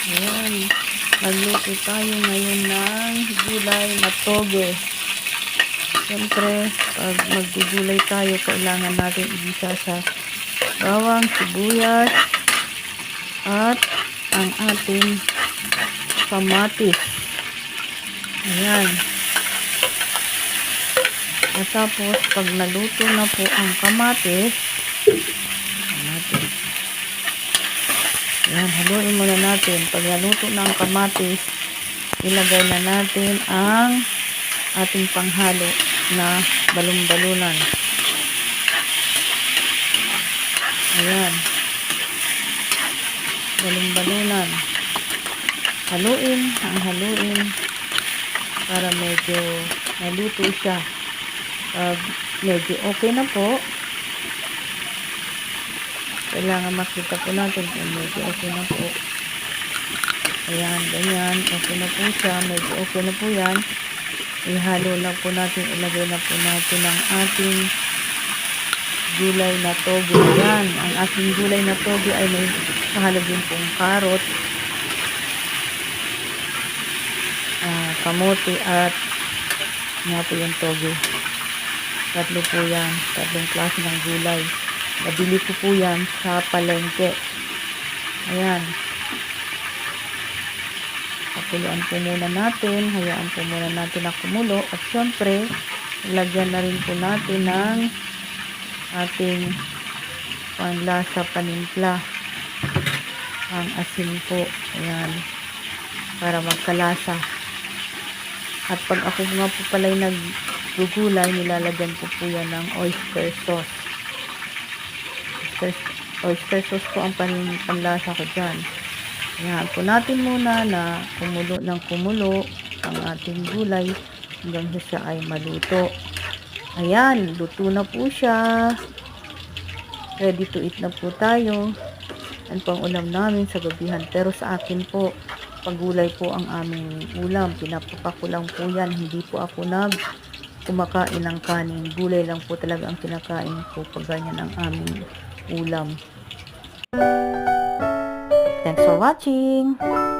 Ayan. Magluto tayo ngayon ng gulay na toge. Siyempre, pag magdugulay tayo, kailangan natin igisa sa bawang, sibuyas, at ang ating kamatis. Ayan. At tapos, pag naluto na po ang kamatis, ayan natin. Ayan, haluin muna natin. Pag naluto na ang kamatis, ilagay na natin ang ating panghalo na balon-balunan. Ayan. Balon-balunan. Haluin, ang haluin para medyo naluto siya. Pag medyo okay na po, kailangan makita po natin kung medyo okay na po. Ayan, ganyan. Okay na po siya. Medyo okay na po yan. Ihalo na po natin. Ilagay na po natin ang ating gulay na toge. Yan. Ang ating gulay na toge ay may kahalo din pong karot, ah, kamote at nga po yung toge. Tatlo po yan. Tatlong klase ng gulay. Nabili ko po yan sa palengke. Ayan. Pakuluan po muna natin. Hayaan po muna natin na kumulo. At syempre, lagyan na rin po natin ng ating panlasa panimpla. Ang asin po. Ayan. Para magkalasa. At pag ako nga po pala'y naggugulay, nilalagyan ko po yan ng oyster sauce. Oyster, oyster sauce po ang pan, panlasa ko dyan. Ayan po natin muna na kumulo ng kumulo ang ating gulay hanggang siya ay maluto. Ayan, luto na po siya. Ready to eat na po tayo. Yan po ang ulam namin sa gabihan. Pero sa akin po, pagulay po ang aming ulam. Pinapapak ko lang po yan. Hindi po ako nag kumakain ng kanin. Gulay lang po talaga ang kinakain ko pag ganyan ang aming ulam. Thanks for watching!